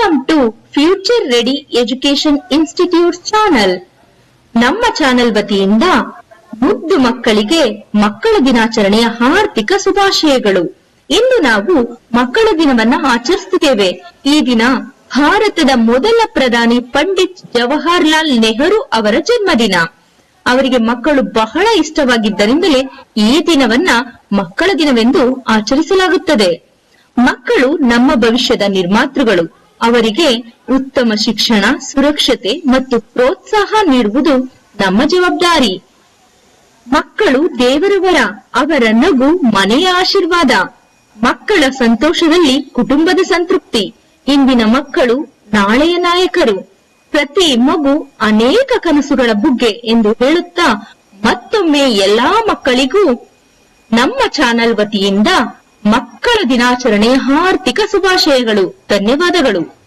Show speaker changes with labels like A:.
A: Welcome to future ready education institute channel ನಮ್ಮ channel ವತಿಯಿಂದ ಮುದ್ದು ಮಕ್ಕಳಿಗೆ ಮಕ್ಕಳ ದಿನಾಚರಣೆಯ ಹಾರ್ದಿಕ ಶುಭಾಶಯಗಳು. ಇಂದು ನಾವು ಮಕ್ಕಳ ದಿನವನ್ನ ಆಚರಿಸುತ್ತಿದ್ದೇವೆ ಈ ದಿನ ಭಾರತದ ಮೊದಲ ಪ್ರಧಾನಿ ಪಂಡಿತ್ ಜವಾಹರ್ಲಾಲ್ ನೆಹರು ಅವರ ಜನ್ಮದಿನ. ಅವರಿಗೆ ಮಕ್ಕಳು ಬಹಳ ಇಷ್ಟವಾಗಿದ್ದರಿಂದಲೇ ಈ ದಿನವನ್ನ ಮಕ್ಕಳ ದಿನವೆಂದು ಆಚರಿಸಲಾಗುತ್ತದೆ. ಮಕ್ಕಳು ನಮ್ಮ ಭವಿಷ್ಯದ ನಿರ್ಮಾತೃಗಳು. ಅವರಿಗೆ ಉತ್ತಮ ಶಿಕ್ಷಣ, ಸುರಕ್ಷತೆ ಮತ್ತು ಪ್ರೋತ್ಸಾಹ ನೀಡುವುದು ನಮ್ಮ ಜವಾಬ್ದಾರಿ. ಮಕ್ಕಳು ದೇವರವರ, ಅವರ ನಗು ಮನೆಯ ಆಶೀರ್ವಾದ. ಮಕ್ಕಳ ಸಂತೋಷದಲ್ಲಿ ಕುಟುಂಬದ ಸಂತೃಪ್ತಿ. ಇಂದಿನ ಮಕ್ಕಳು ನಾಳೆಯ ನಾಯಕರು. ಪ್ರತಿ ಮಗು ಅನೇಕ ಕನಸುಗಳ ಬುಗ್ಗೆ ಎಂದು ಹೇಳುತ್ತಾ ಮತ್ತೊಮ್ಮೆ ಎಲ್ಲಾ ಮಕ್ಕಳಿಗೂ ನಮ್ಮ ಚಾನಲ್ ವತಿಯಿಂದ ಮಕ್ಕಳ ದಿನಾಚರಣೆ ಹಾರ್ದಿಕ ಶುಭಾಶಯಗಳು ಧನ್ಯವಾದಗಳು.